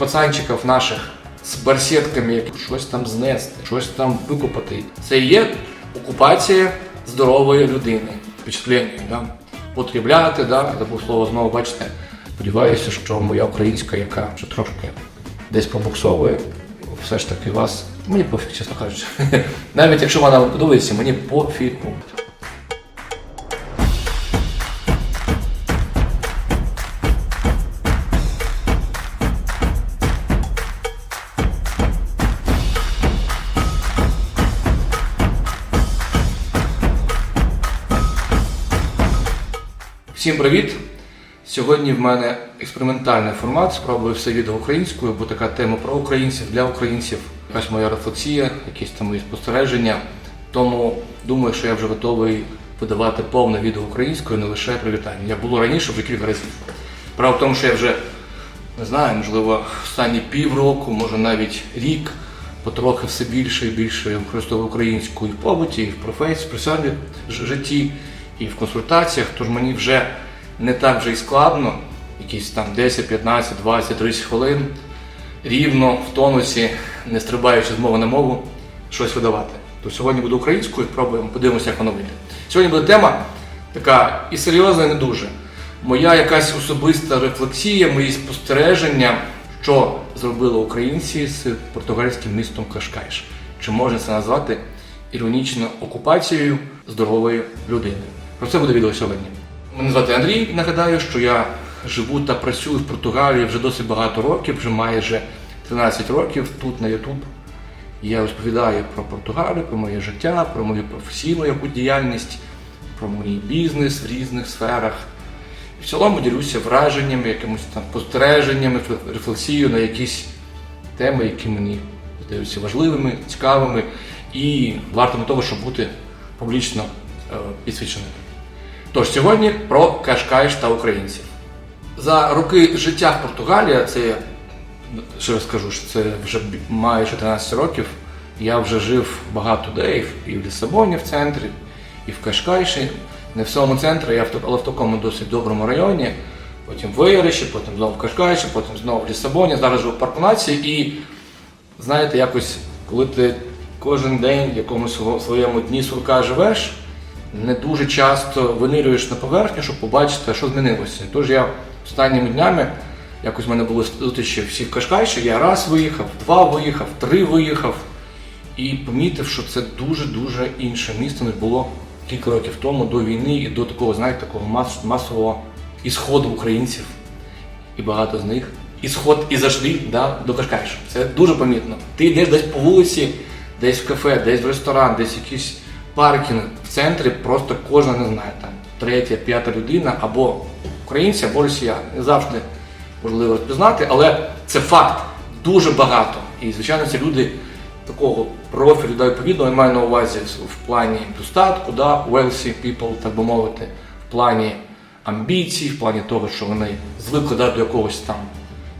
пацанчиків наших з барсетками, щось там знести, щось там викопати. Це є окупація здорової людини. Впечатлення, да? потрібляти, да? забув слово знову бачите. Сподіваюся, що моя українська, яка вже трошки десь пробуксовує, все ж таки вас. Мені пофіг, чесно кажучи. Навіть якщо вона вам подобається, мені пофігу. Всім привіт! Сьогодні в мене експериментальний формат. Спробую все відео українською, бо така тема про українців для українців. Якась моя рефлексія, якісь там мої спостереження. Тому думаю, що я вже готовий видавати повне відео українською, не лише привітання. Я було раніше вже кілька разів. Справа в тому, що я вже не знаю, можливо, останні півроку, може навіть рік, потрохи все більше і більше використовую українську і в побуті, і в професії, в житті, і в консультаціях. Тож мені вже не так вже і складно, якісь там 10, 15, 20, 30 хвилин, рівно в тонусі, не стрибаючи з мови на мову, щось видавати. То сьогодні буду українською, спробуємо, подивимося, як воно вийде. Сьогодні буде тема така і серйозна, і не дуже. Моя якась особиста рефлексія, мої спостереження, що зробили українці з португальським містом Кашкайш. Чи можна це назвати іронічно окупацією здорової людини? Про це буде відео сьогодні. Мене звати Андрій. Нагадаю, що я живу та працюю в Португалії вже досить багато років, вже майже 13 років тут на YouTube. Я розповідаю про Португалію, про моє життя, про мою професійну яку діяльність, про мій бізнес в різних сферах. І в цілому ділюся враженнями, якимось там спостереженнями, рефлексією на якісь теми, які мені здаються важливими, цікавими і вартими того, щоб бути публічно е, підсвіченими. Тож сьогодні про Кашкайш та українців. За роки життя в Португалії, це ще раз скажу, що це вже майже 13 років. Я вже жив багато де, і в- Лісабоні в центрі, і в Кашкайші. Не в самому центрі, але в такому досить доброму районі. Потім в Вияриші, потім знову в Кашкайші, потім знову в Лісабоні. Зараз живу в парку і знаєте, якось, коли ти кожен день в якомусь своєму дні сурка живеш, не дуже часто винирюєш на поверхню, щоб побачити, що змінилося. Тож я останніми днями, якось в мене були зустрічі всі в я раз виїхав, два виїхав, три виїхав і помітив, що це дуже-дуже інше місто, ніж було кілька років тому до війни і до такого, знаєте, такого мас- масового ісходу українців. І багато з них. І сход і зайшли да, до Кашкайшу. Це дуже помітно. Ти йдеш десь по вулиці, десь в кафе, десь в ресторан, десь якийсь паркінг центрі, просто кожна не знає, там третя, п'ята людина або українці, або росіяни. Не завжди можливо розпізнати, але це факт дуже багато. І, звичайно, це люди такого профілю да, відповідного, я маю на увазі в плані достатку, да, wealthy people, так би мовити, в плані амбіцій, в плані того, що вони звикли да, до якогось там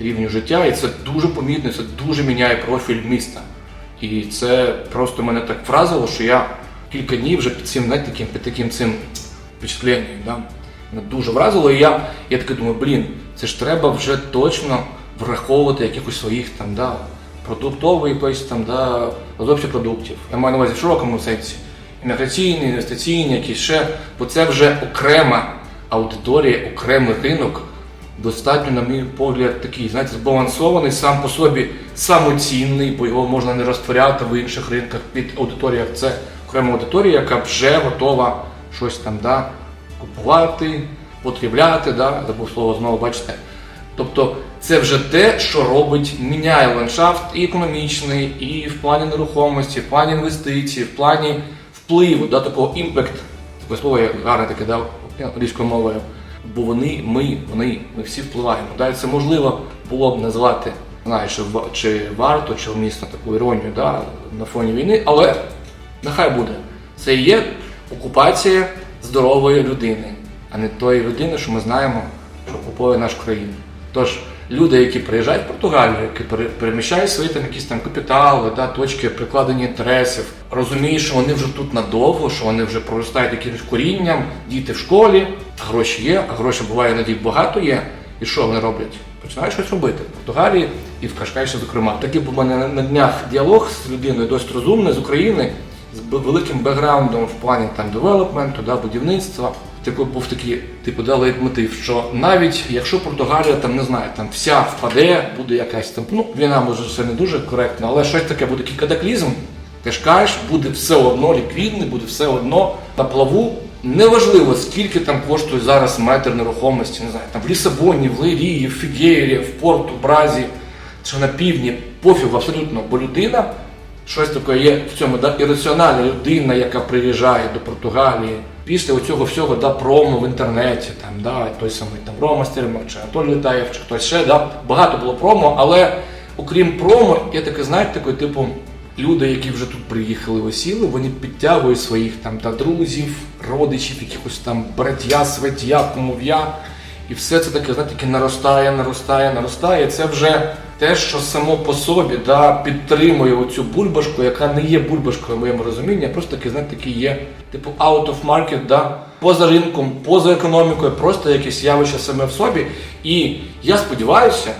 рівню життя, і це дуже помітно, це дуже міняє профіль міста. І це просто мене так вразило, що я кілька днів вже під цим, знаєте, таким, під таким цим впечатленням. Да? Мене дуже вразило, і я, я таки думаю, блін, це ж треба вже точно враховувати якихось своїх там, да, продуктовий якийсь там, да, розробці продуктів. Я маю на увазі в широкому сенсі. Інвестиційний, інвестиційний, якісь ще, бо це вже окрема аудиторія, окремий ринок, достатньо, на мій погляд, такий, знаєте, збалансований, сам по собі самоцінний, бо його можна не розтворяти в інших ринках під аудиторіях. Це окрема аудиторія, яка вже готова щось там да, купувати, потрібляти, да, забув слово знову, бачите. Тобто це вже те, що робить, міняє ландшафт і економічний, і в плані нерухомості, в плані інвестицій, в плані впливу, да, такого імпект, таке слово я гарне таке дав англійською мовою. Бо вони, ми, вони, ми всі впливаємо. Да, це можливо було б назвати, знаєш, чи варто, чи вмісно таку іронію да, на фоні війни, але нехай буде. Це є окупація здорової людини, а не тої людини, що ми знаємо, що окупує нашу країну. Тож люди, які приїжджають в Португалію, які пере- переміщають свої там якісь там капітали, да, точки прикладення інтересів, розуміють, що вони вже тут надовго, що вони вже проростають якимось корінням, діти в школі, гроші є, а гроші буває іноді багато є. І що вони роблять? починають щось робити в Португалії і в Кашкайші, зокрема. Такий був у мене на днях діалог з людиною досить розумною з України, з великим бекграундом в плані там девелопменту, да, будівництва. Типу був такий, типу, да, лейтмотив, що навіть якщо Португалія там не знаю, там вся впаде, буде якась там, ну війна може все не дуже коректно, але щось таке буде такий катаклізм. Кашкайш буде все одно ліквідний, буде все одно на плаву. Неважливо, скільки там коштує зараз метр нерухомості, не знаю, там в Лісабоні, в Лирії, в Фігєрі, в Порту, Бразі, чи на півдні, пофігу абсолютно, бо людина, щось таке є в цьому, да, ірраціональна людина, яка приїжджає до Португалії. Після цього всього да, промо в інтернеті, там, да, той самий там Рома Стермак, чи Анатолій Літаєв, чи хтось ще, да, багато було промо, але окрім промо, є таке, знаєте, такий типу люди, які вже тут приїхали осіли, вони підтягують своїх там та друзів, родичів, якихось там братя, сватя, кумов'я. І все це таке, знаєте, таке наростає, наростає, наростає. Це вже те, що само по собі да, підтримує оцю бульбашку, яка не є бульбашкою в моєму розумінні, а просто таке, знаєте, таке є, типу out of market, да, поза ринком, поза економікою, просто якесь явище саме в собі. І я сподіваюся,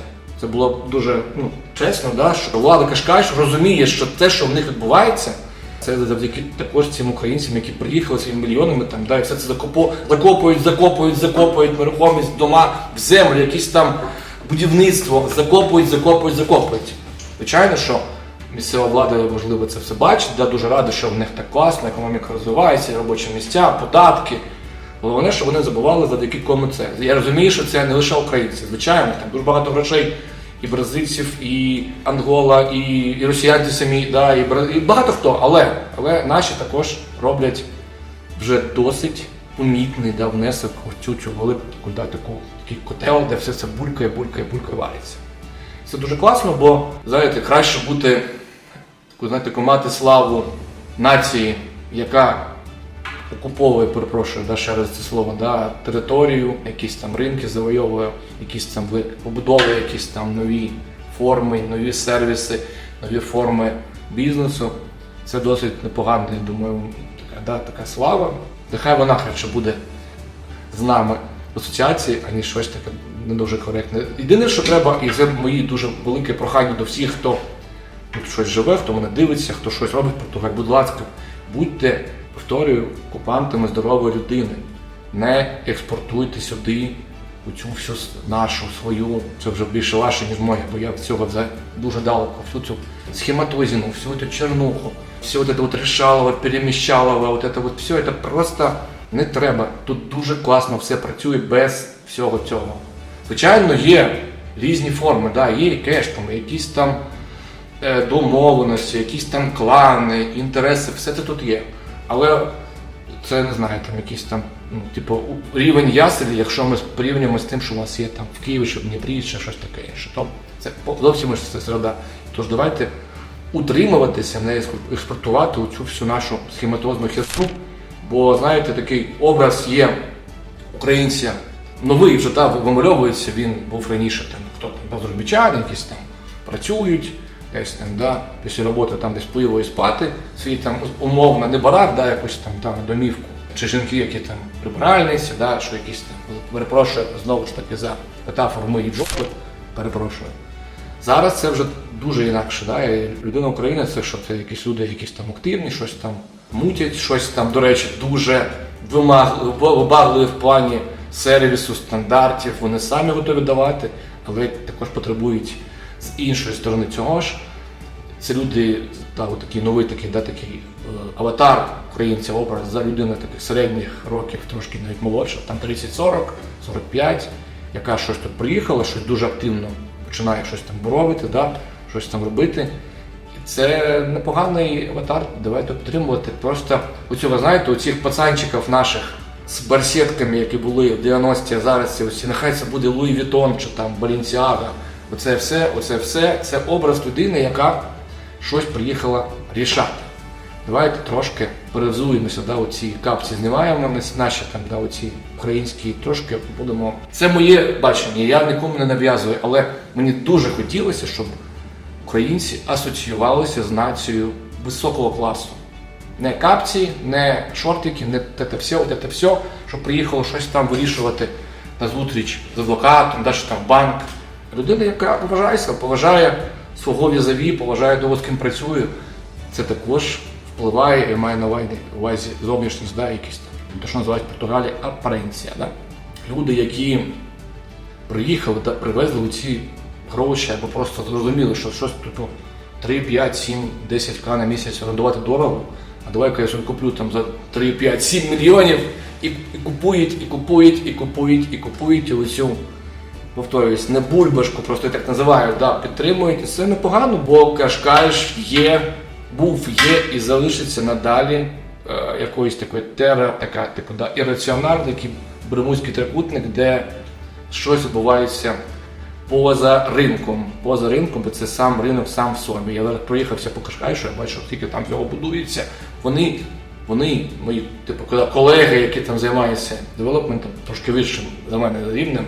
це було б дуже ну, чесно, да, що влада Кашкаш розуміє, що те, що в них відбувається, це завдяки також цим українцям, які приїхали своїми мільйонами, там, да, і все це закопо, закопують, закопують, закопують нерухомість, дома в землю, якісь там будівництво, закопують, закопують, закопують. Звичайно, що місцева влада, можливо, це все бачить, да, дуже рада, що в них так класно, економіка розвивається, робочі місця, податки. Головне, що вони забували завдяки кому це. Я розумію, що це не лише українці. Звичайно, там дуже багато грошей і бразильців, і Ангола, і, і росіяни самі, да, і, бра- і багато хто. Але, але наші також роблять вже досить помітний да, внесок у цю велику таку, таку, такий котел, де все це булькає, булькає, булькає, вариться. Це дуже класно, бо знаєте, краще бути таку, знаєте, мати славу нації, яка окуповує, перепрошую, да, ще раз це слово, да, територію, якісь там ринки завойовує, якісь там побудовує якісь там нові форми, нові сервіси, нові форми бізнесу. Це досить непогана, я думаю, така, да, така слава. Нехай вона краще буде з нами асоціації, аніж щось таке не дуже коректне. Єдине, що треба, і це мої дуже велике прохання до всіх, хто тут щось живе, хто мене дивиться, хто щось робить в Португалії, будь ласка, будьте, повторюю, окупантами здорової людини. Не експортуйте сюди оцю всю с- нашу свою, це вже більше ваше, ніж моє, бо я в цього вже дуже далеко, всю цю схематозину, всю цю чернуху, все вот это вот решалово, переміщалово, вот это вот все, это просто не треба. Тут дуже класно все працює без всього цього. Звичайно, є різні форми, да, є кеш, там, якісь там е, домовленості, якісь там клани, інтереси, все це тут є. Але це не знаю, там якийсь там, ну, типу, рівень яселі, якщо ми порівнюємо з тим, що у вас є там в Києві, чи в Дніпрі, чи щось таке інше. То це зовсім це середа. Тож давайте утримуватися, не експор- експортувати цю всю нашу схематозну херсу. Бо знаєте, такий образ є українця новий вже та вимальовується, він був раніше там, хто там азербайджани, якісь там працюють, десь там, да, після роботи там десь пиво і спати, свій там умовно не барак, да, якусь там, там домівку. Чи жінки, які там прибиральниці, да, що якісь там, перепрошую, знову ж таки за метафору мої джопи, перепрошую. Зараз це вже дуже інакше. Да? Людина України це що це якісь люди, якісь там активні, щось там мутять, щось там, до речі, дуже вимаг- в плані сервісу, стандартів. Вони самі готові давати, але також потребують з іншої сторони цього ж. Це люди, та, такий новий такий, да, такий е, аватар українця, образ за людину таких середніх років, трошки навіть молодша, там 30-40, 45, яка щось тут приїхала, щось дуже активно починає щось там боровити, да, щось там робити. Це непоганий аватар, давайте підтримувати. Просто оцю, ви знаєте, у цих пацанчиків наших з барсетками, які були в 90-ті, а зараз це всі, нехай це буде Луї Вітон чи там Балінсіага. Оце все, оце все, це образ людини, яка щось приїхала рішати. Давайте трошки перевзуємося, да, оці капці знімаємо на наші там, да, оці українські, трошки будемо. Це моє бачення, я нікому не нав'язую, але мені дуже хотілося, щоб українці асоціювалися з нацією високого класу. Не капці, не шортики, не те все, те все, що приїхало щось там вирішувати на зустріч з адвокатом, да, що там банк, Людина, яка поважає себе, поважає свого візаві, поважає того, з ким працює, це також впливає, я маю на увазі- зовнішність, да, якісь те, що називають в Португалії апаренція. Да? Люди, які приїхали та привезли ці гроші, або просто зрозуміли, що щось типу 3, 5, 7, 10 к на місяць орендувати дорого, а давай-ка я собі куплю там за 3, 5, 7 мільйонів і, і купують, і купують, і купують, і купують і оцю, повторююсь, не бульбашку, просто я так називаю, да, підтримують. І це непогано, бо Кашкайш є, був, є і залишиться надалі е, якоюсь такою тера, така, типу, да, ірраціональний, такий Бермудський трикутник, де щось відбувається поза ринком. Поза ринком, бо це сам ринок сам в собі. Я проїхався по Кашкайшу, я бачу, скільки там всього будується. Вони, вони, мої типу, колеги, які там займаються девелопментом, трошки вищим за мене рівнем,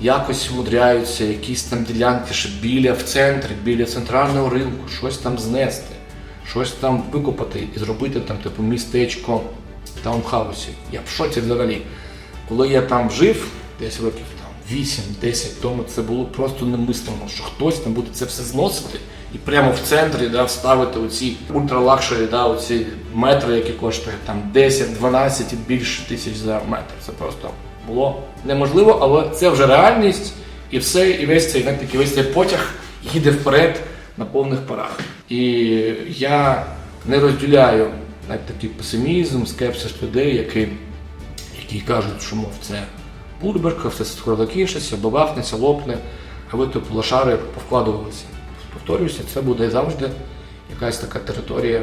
якось мудряються, якісь там ділянки ще біля в центрі, біля центрального ринку, щось там знести, щось там викопати і зробити там, типу, містечко таунхаусі. Я в шоці взагалі. Коли я там жив, десь років 8-10 тому, це було просто немислимо, що хтось там буде це все зносити і прямо в центрі да, вставити оці ультралакшері, да, оці метри, які коштують там 10, 12 і більше тисяч за метр. Це просто було неможливо, але це вже реальність, і все, і весь цей такий весь цей потяг їде вперед на повних парах. І я не розділяю навіть такий песимізм, скепсис людей, які які кажуть, що мов це бульбашка, все скоро закінчиться, бабахнеться, лопне, а ви типу лошари повкладувалися. Повторююся, це буде завжди якась така територія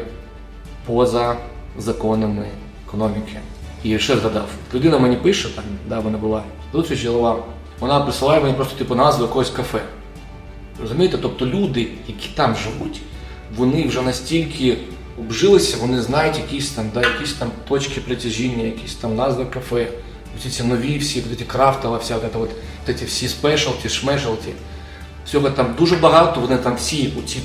поза законами економіки. І ще згадав, людина мені пише, там, да, вона була зустріч ділова, вона присилає мені просто типу назву якогось кафе. Розумієте? Тобто люди, які там живуть, вони вже настільки обжилися, вони знають якісь там, да, якісь там точки притяжіння, якісь там назви кафе, оці ці нові всі, от ці крафтова, вся от, от, от ці всі спешалті, шмешалті. Всього там дуже багато, вони там всі оці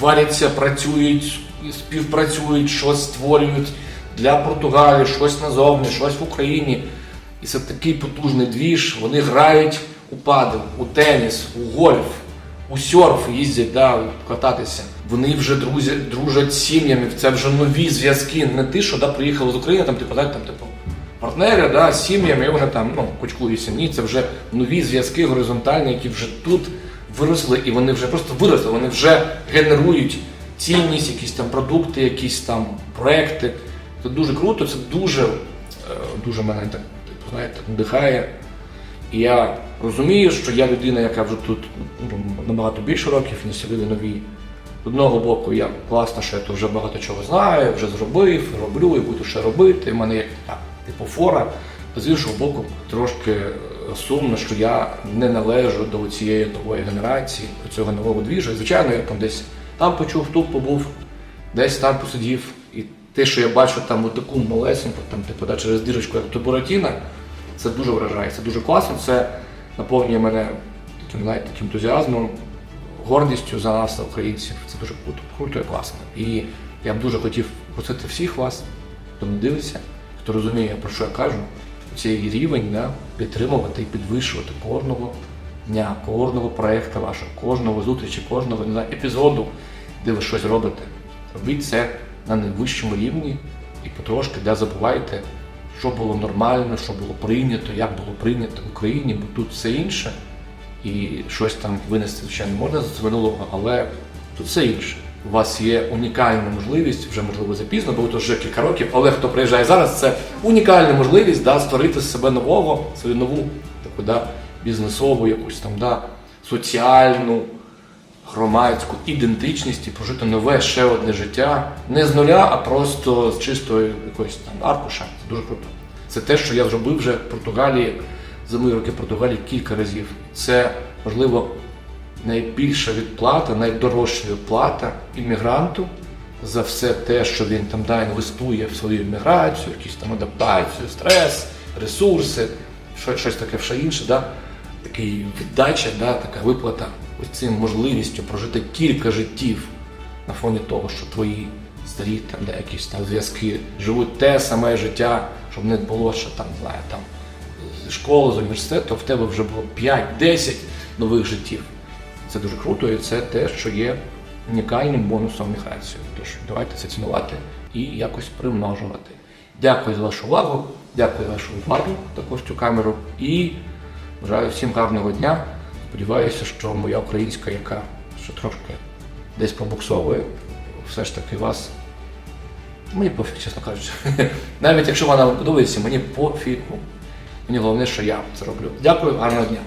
варяться, працюють, співпрацюють, щось створюють для Португалії, щось назовні, щось в Україні. І це такий потужний двіж. Вони грають у падел, у теніс, у гольф, у серф їздять да, кататися. Вони вже друзі, дружать з сім'ями. Це вже нові зв'язки. Не ті, що да, приїхали з України, там, типу, знаєте, там, типу, партнери да, сім'ями, і вони там ну, кучкуються. Ні, це вже нові зв'язки горизонтальні, які вже тут виросли, і вони вже просто виросли, вони вже генерують цінність, якісь там продукти, якісь там проекти. Це дуже круто, це дуже, е, дуже мене так, типу, знаєте, надихає. І я розумію, що я людина, яка вже тут ну, набагато більше років, ніж люди нові. З одного боку, я класно, що я тут вже багато чого знаю, вже зробив, роблю і буду ще робити. У мене є типу фора. З іншого боку, трошки е, сумно, що я не належу до цієї нової генерації, до цього нового двіжа. Звичайно, я там десь там почув, тут побув, десь там посидів. І те, що я бачу там таку малесеньку, там, типу, да, через дірочку, як Буратіна, це дуже вражає, це дуже класно, це наповнює мене таким, знаєте, таким ентузіазмом, гордістю за нас, українців. Це дуже круто, круто і класно. І я б дуже хотів просити всіх вас, хто не дивиться, хто розуміє, про що я кажу, цей рівень да, підтримувати і підвищувати кожного дня, кожного проєкту вашого, кожного зустрічі, кожного знаю, епізоду, де ви щось робите. Робіть це на найвищому рівні і потрошки де забувайте, що було нормально, що було прийнято, як було прийнято в Україні, бо тут все інше. І щось там винести, звичайно, можна з минулого, але тут все інше. У вас є унікальна можливість, вже можливо запізно, бо тут вже кілька років, але хто приїжджає зараз, це унікальна можливість да, створити з себе нового, свою нову таку да, бізнесову, якусь там да, соціальну, громадську ідентичність і прожити нове ще одне життя. Не з нуля, а просто з чистої якоїсь там аркуша. Це дуже круто. Це те, що я зробив вже в Португалії за мої роки Португалії кілька разів. Це можливо найбільша відплата, найдорожча відплата іммігранту за все те, що він там да, інвестує в свою імміграцію, якісь там адаптацію, стрес, ресурси, щось таке все інше. Да? Такий віддача, да, така виплата ось цим можливістю прожити кілька життів на фоні того, що твої старі там, де якісь там зв'язки живуть те саме життя, щоб не було, що там, знаю, там з школи, з університету, в тебе вже було 5-10 нових життів. Це дуже круто, і це те, що є унікальним бонусом міграції. Тож давайте це цінувати і якось примножувати. Дякую за вашу увагу, дякую за вашу увагу, також цю камеру. І бажаю всім гарного дня. Сподіваюся, що моя українська, яка ще трошки десь пробуксовує, все ж таки вас. Мені пофіг, чесно кажучи. Навіть якщо вона подобається, мені пофігу. Мені головне, що я це роблю. Дякую, гарного дня.